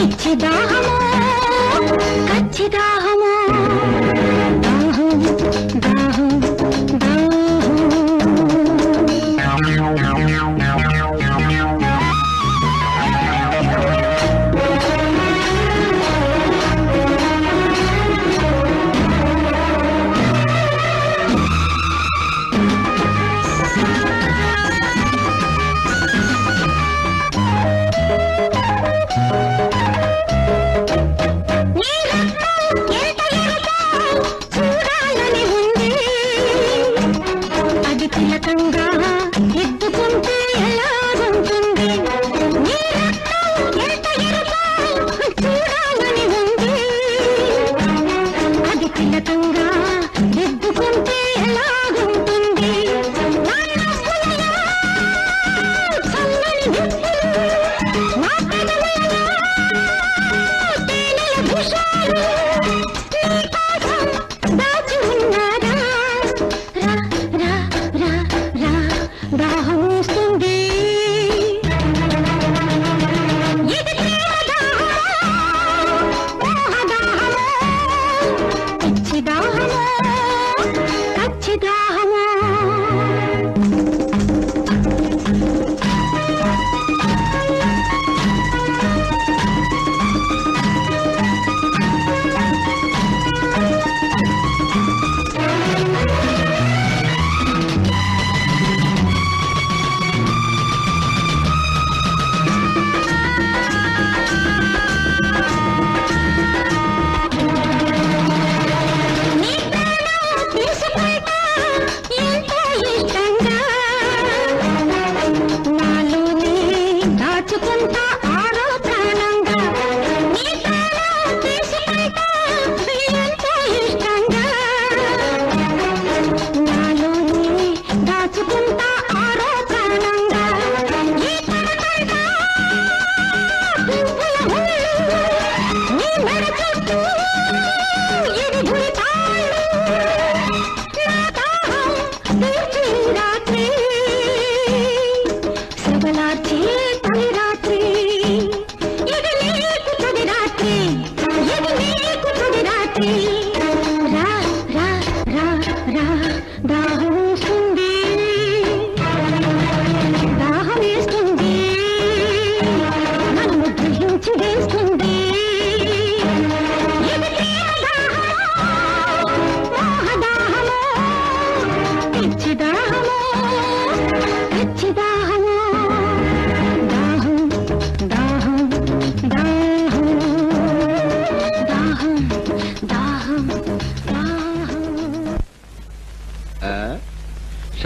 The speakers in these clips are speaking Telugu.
పిచ్చిదాహమో కచ్చిదాహమో దాహం దాహం. சின்ன தங்க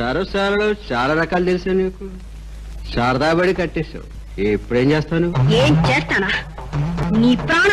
సరసాలలో చాలా రకాలు తెలుసు నీకు. శారదాబడి కట్టేశావు. ఎప్పుడేం చేస్తాను? ఏం చేస్తానా? నీ ప్రాణం